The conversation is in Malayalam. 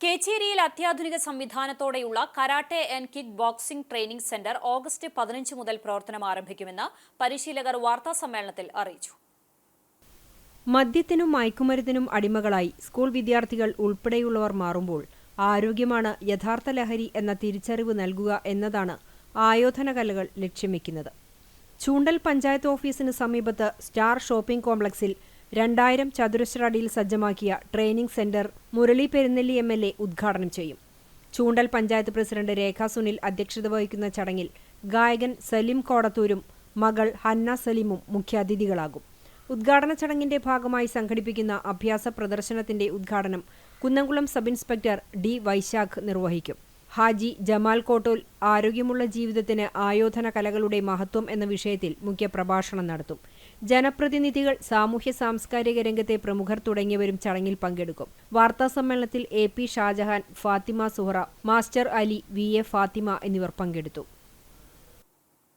കേച്ചേരിയിൽ അത്യാധുനിക സംവിധാനത്തോടെയുള്ള karate and kick boxing training centre August പതിനഞ്ച് മുതൽ പ്രവർത്തനം ആരംഭിക്കുമെന്ന് പരിശീലകർ വാർത്താസമ്മേളനത്തിൽ അറിയിച്ചു. മദ്യത്തിനും മയക്കുമരുന്നിനും അടിമകളായി സ്കൂൾ വിദ്യാർത്ഥികൾ ഉൾപ്പെടെയുള്ളവർ മാറുമ്പോൾ ആരോഗ്യമാണ് യഥാർത്ഥ ലഹരി എന്ന തിരിച്ചറിവ് നൽകുക എന്നതാണ് ആയോധന കലകൾ ലക്ഷ്യം വെക്കുന്നത് ചൂണ്ടൽ പഞ്ചായത്ത് ഓഫീസിന് സമീപത്ത് സ്റ്റാർ ഷോപ്പിംഗ് കോംപ്ലക്സിൽ രണ്ടായിരം ചതുരശ്ര അടിയിൽ സജ്ജമാക്കിയ training centre Murali Perunnelli M L A ഉദ്ഘാടനം ചെയ്യും. ചൂണ്ടൽ പഞ്ചായത്ത് പ്രസിഡന്റ് രേഖ സുനിൽ അധ്യക്ഷത വഹിക്കുന്ന ചടങ്ങിൽ ഗായകൻ സലിം കോടത്തൂരും മകൾ ഹന്ന സലീമും മുഖ്യാതിഥികളാകും. ഉദ്ഘാടന ചടങ്ങിന്റെ ഭാഗമായി സംഘടിപ്പിക്കുന്ന അഭ്യാസ പ്രദർശനത്തിന്റെ ഉദ്ഘാടനം Kunnamkulam sub inspector D Vaishakh നിർവഹിക്കും. ഹാജി ജമാൽ കോട്ടോൽ ആരോഗ്യമുള്ള ജീവിതത്തിന് ആയോധന കലകളുടെ മഹത്വം എന്ന വിഷയത്തിൽ മുഖ്യപ്രഭാഷണം നടത്തും. ജനപ്രതിനിധികൾ സാമൂഹ്യ സാംസ്കാരിക രംഗത്തെ പ്രമുഖർ തുടങ്ങിയവരും ചടങ്ങിൽ പങ്കെടുക്കും. വാർത്താ സമ്മേളനത്തിൽ A P Shajahan Fathima Suhara master Ali V A Fathima എന്നിവർ പങ്കെടുത്തു.